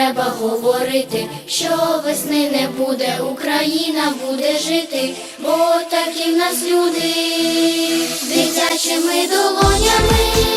треба говорити, що весни не буде, Україна буде жити, бо такі в нас люди дитячими долонями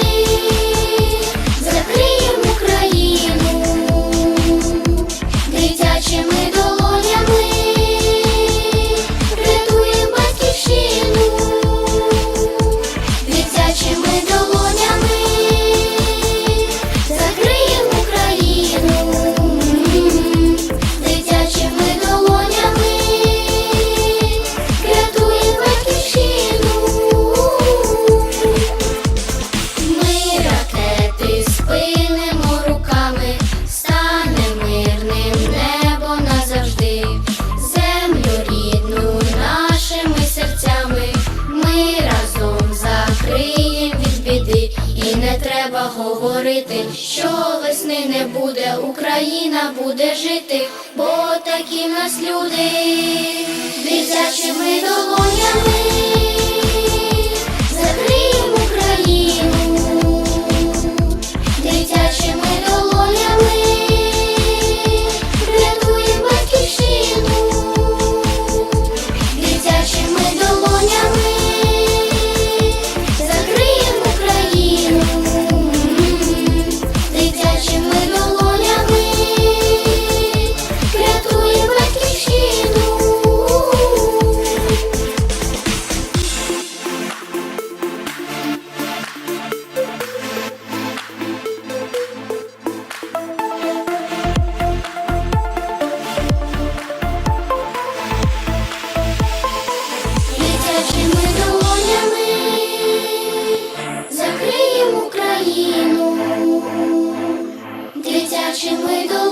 треба говорити, що весни не буде, Україна буде жити, бо такі в нас люди, дитячими долонями. 因为多。